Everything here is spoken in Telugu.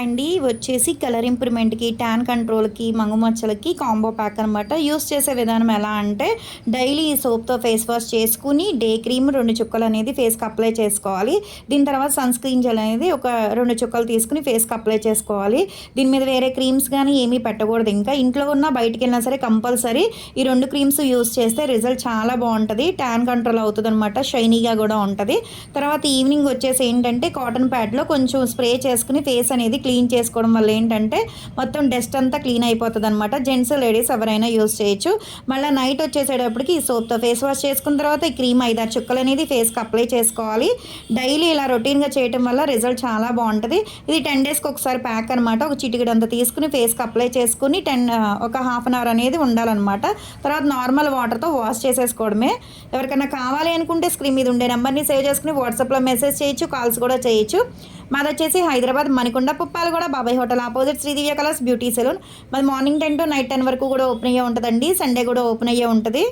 అండి వచ్చేసి కలర్ ఇంప్రూవ్మెంట్కి ట్యాన్ కంట్రోల్కి మంగుమచ్చలకి కాంబో ప్యాక్ అనమాట యూస్ చేసే విధానం ఎలా అంటే డైలీ ఈ సోప్తో ఫేస్ వాష్ చేసుకుని డే క్రీమ్ రెండు చుక్కలు అనేది ఫేస్కి అప్లై చేసుకోవాలి. దీని తర్వాత సన్ స్క్రీన్ జెల్ అనేది ఒక రెండు చుక్కలు తీసుకుని ఫేస్కి అప్లై చేసుకోవాలి. దీని మీద వేరే క్రీమ్స్ కానీ ఏమీ పెట్టకూడదు. ఇంకా ఇంట్లో ఉన్న బయటికి వెళ్ళినా సరే కంపల్సరీ ఈ రెండు క్రీమ్స్ యూస్ చేస్తే రిజల్ట్ చాలా బాగుంటుంది. ట్యాన్ కంట్రోల్ అవుతుంది అనమాట షైనీగా కూడా ఉంటుంది. తర్వాత ఈవినింగ్ వచ్చేసి ఏంటంటే కాటన్ ప్యాడ్లో కొంచెం స్ప్రే చేసుకుని ఫేస్ అనేది క్లీన్ చేసుకోవడం వల్ల ఏంటంటే మొత్తం డస్ట్ అంతా క్లీన్ అయిపోతుంది అనమాట జెంట్స్ లేడీస్ ఎవరైనా యూస్ చేయొచ్చు. మళ్ళీ నైట్ వచ్చేసేటప్పటికి ఈ సోప్తో ఫేస్ వాష్ చేసుకున్న తర్వాత ఈ క్రీమ్ ఐదారు చుక్కలు అనేది ఫేస్కి అప్లై చేసుకోవాలి. డైలీ ఇలా రొటీన్గా చేయటం వల్ల రిజల్ట్ చాలా బాగుంటుంది. ఇది టెన్ డేస్కి ఒకసారి ప్యాక్ అనమాట ఒక చిటికెడంతా తీసుకుని ఫేస్కి అప్లై చేసుకుని టెన్ ఒక హాఫ్ అన్ అవర్ అనేది ఉండాలన్నమాట. తర్వాత నార్మల్ వాటర్తో వాష్ చేసేసుకోవడమే. ఎవరికైనా కావాలి అనుకుంటే స్క్రీన్ మీద ఉండే నెంబర్ని సేవ్ చేసుకుని వాట్సాప్లో మెసేజ్ చేయొచ్చు కాల్స్ కూడా చేయొచ్చు. మాది వచ్చేసి హైదరాబాద్ మణికొండ పుప్పాలు కూడా Babai hotel opposite Sridivya colours beauty salon. మాది morning ten to night ten వరకు కూడా ఓపెన్ అయ్యే ఉంటుందండి. సండే కూడా ఓపెన్ అయ్యే ఉంటుంది.